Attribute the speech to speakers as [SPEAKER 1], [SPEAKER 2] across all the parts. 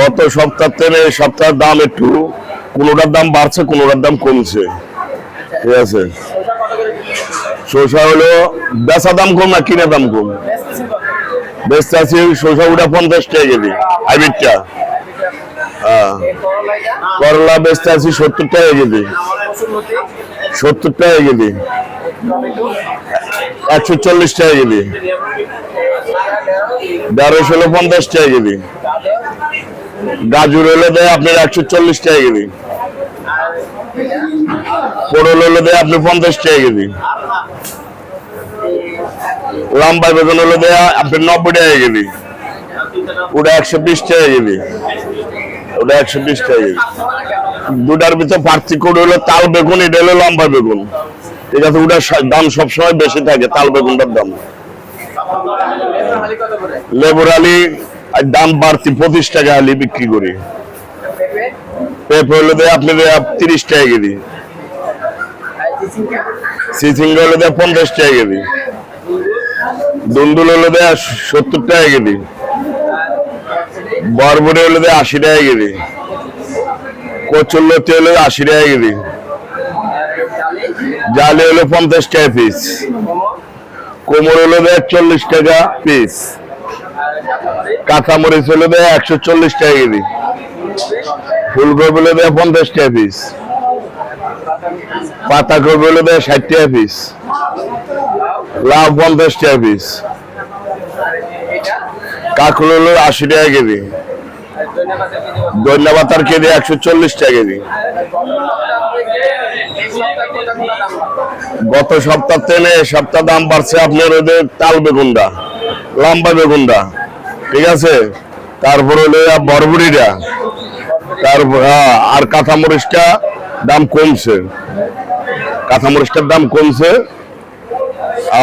[SPEAKER 1] গত সপ্তাহ থেকে সপ্তাহের দাম একটু, কোনোটার দাম বাড়ছে, কোনোটার দাম কমছে। ঠিক আছে? শসা হলো বেচা দাম কম না কিনা দাম কম? বেচতে আছি শসা উঠা পঞ্চাশ টাকা কেজি, হাইব্রিডটা। হ্যাঁ। করলা বেচতে আছি সত্তর টাকা কেজি, সত্তর টাকা কেজি, একশো চল্লিশ টাকা কেজি ঢেঁড়স হলো পঞ্চাশ টাকা কেজি। গাজর হলো দেয় আপনার একশো চল্লিশ টাকা কেজি। পটল হলো দেয় আপনি পঞ্চাশ টাকা কেজি। লম্বা বেগুন হলো দেয়া আপনার নব্বই টাকা কেজি। ওটা একশো বিশ টাকা কেজি। ওটা একশো বিশ টাকা কেজি। দুটার ভিতর পার্থক্য হলো তাল বেগুন, এটা হলো লম্বা বেগুন। ঠিক আছে, ওটার দাম সবসময় বেশি থাকে, তাল বেগুনটার দাম। লেবুর আলি আর দাম বাড়তি, পঁচিশ টাকা আলি বিক্রি করি। পেঁপে হলো দেয় আপনি তিরিশ টাকা কেজি। সিসিঙ্গ হলো দেয় পঞ্চাশ টাকা কেজি। দুন্দুল হলো দেয় সত্তর টাকা কেজি। বরবরি হলো দেয় আশি টাকা কেজি। কচুল্লতি হলো আশি টাকা কেজি। জালি হলো পঞ্চাশ টাকা পিস কোমর হলো দেয় চল্লিশ টাকা পিস কাঁচামরিচ হলে দেয় একশো চল্লিশ টাকা কেজি। ফুলকপি হলো দেয় পঞ্চাশ টাকা পিস পাতাকপি হলো দেয় ষাট টাকা পিস লাউ পঞ্চাশ টাকা পিস কাকুল হলো আশি টাকা কেজি। ধন্যবাদ পাতার কেজি একশো চল্লিশ টাকা কেজি। গত সপ্তাহ থেকে সপ্তাহ দাম বাড়ছে আপনার ওদের তাল বেগুনটা, লম্বা বেগুনটা। ঠিক আছে? তারপর হলো বরবরিটা তারপর আর কাঁচামরিচটা দাম কমছে। কাঁচামরিচটার দাম কমছে।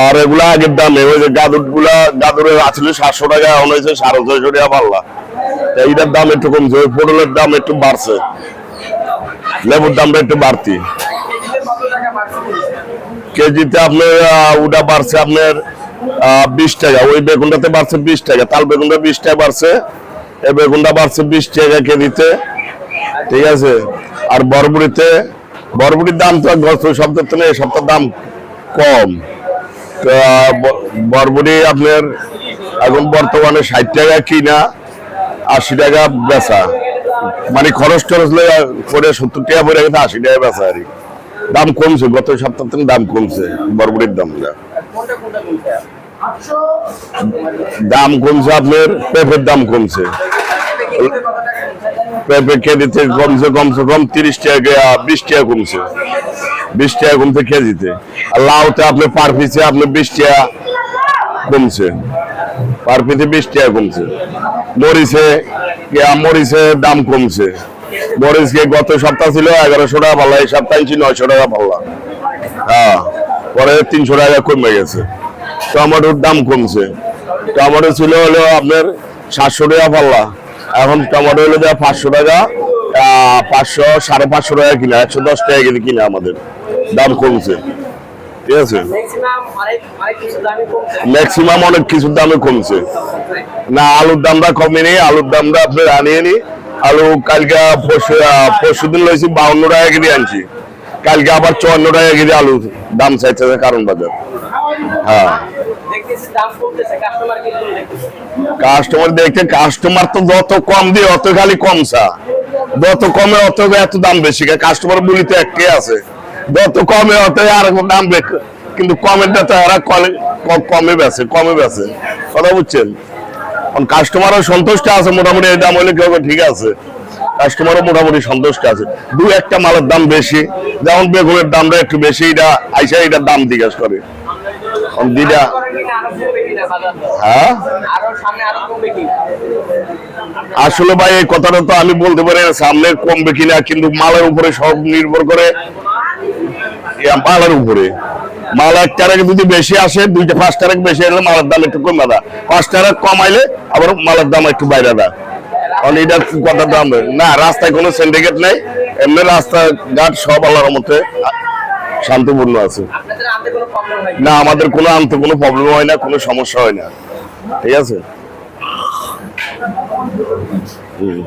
[SPEAKER 1] আর এগুলা আগের দামে, ওই যে গাদুরগুলা গাদুরে আসলে সাতশো টাকা, এখন হয়েছে সাড়ে ছয়শো টাকা পাল্লা। এইটার দাম একটু কমছে, ওই পটলের দাম একটু বাড়ছে। লেবুর দামটা একটু বাড়তি। কেজিতে আপনার ওটা বাড়ছে আপনার বিশ টাকা। ওই বেগুনটাতে বাড়ছে বিশ টাকা, তাল বেগুনটা বিশ টাকা বাড়ছে, এই বেগুনটা বাড়ছে বিশ টাকা কেজিতে, ঠিক আছে? আর বরবুড়িতে বরবুড়ির দাম তো গত সপ্তাহ এই সপ্তাহ দাম কম। বরবুড়ি আপনার এখন বর্তমানে ষাট টাকা কিনা, আশি টাকা বেচা। মানে খরচ টরচ করে সত্তর টাকা পরে আশি টাকা বেচা আর। দাম কমছে, গত সপ্তাহ থেকে দাম কমছে বরবুড়ির দামটা। দাম কমছে আপনার? পেঁপের দাম কমছে। পেঁপে কেজিতে কমছে কমছে, কম তিরিশ টাকা বিশ টাকা কমছে। বিশ টাকা কমছে কেজিতে। আর লাউতে আপনার পার পিসে আপনার বিশ টাকা কমছে। পার পিসে বিশ টাকা কমছে। মরিচে মরিচে দাম কমছে। মরিচকে গত সপ্তাহ ছিল এগারোশো টাকা পাল্লা, এই সপ্তাহে নয়শো টাকা পাল্লা। হ্যাঁ। পরে তিনশো টাকা কমে গেছে। টমেটোর দাম কমছে। টমেটো ছিল হলো আপনার সাতশো টাকা পাল্লা। এখন টমেটো হলো দেওয়া পাঁচশো টাকা পাঁচশো সাড়ে পাঁচশো টাকা কিনা একশো দশ টাকা কেজি কিনা আমাদের। দাম কমছে। ঠিক আছে?
[SPEAKER 2] ম্যাক্সিমাম অনেক
[SPEAKER 1] কিছুর দামে কমছে। না আলুর দামটা কমেনি। আলুর দামটা আপনার আনিয়ে নি। আলু কালকে পরশু পরশু দিন লইছি বাউন্ন টাকা কেজি আনছি। কালকে আবার চুয়ান্ন টাকা কেজি আলু দাম চাইছে কারণ বাজার। হ্যাঁ।
[SPEAKER 2] কাস্টমার
[SPEAKER 1] দেখতে কাস্টমার তো যত কম দিয়ে অত খালি কমসা যত কমে অত এত দাম বেশি কাস্টমার বলি তো একটাই আছে। যত কমে অত আর দাম বেশি কিন্তু কমেরটা তো এরা কমে বেছে কমে বেছে। কথা বুঝছেন? কাস্টমারও সন্তুষ্ট আছে মোটামুটি এই দাম হলে কেউ ঠিক আছে। কাস্টমারও মোটামুটি সন্তুষ্ট আছে। দু একটা মালের দাম বেশি, যেমন বেগুনের দামটা একটু বেশি, এটা আইসা এটার দাম জিজ্ঞেস করে। দিদা? হ্যাঁ? আসলে ভাই, এই কথাটা তো আমি বলতে পারি সামনে কমবে কিনা, কিন্তু মালের উপরে সব নির্ভর করে। মালের উপরে। মাল এক টাকা যদি বেশি আসে, দুইটা, পাঁচ টাকা বেশি এলে মালের দাম একটু কমে দেয়। পাঁচ টাকা কমাইলে আবার মালের দাম একটু বাইরে কারণ এটার কথা দাম না রাস্তায় কোনো সিন্ডিকেট নেই এমনি রাস্তা ঘাট সব আল্লাহর মধ্যে শান্তিপূর্ণ আছে। না আমাদের কোনো আনতে কোনো প্রবলেম হয় না কোনো সমস্যা হয় না। ঠিক আছে? হুম।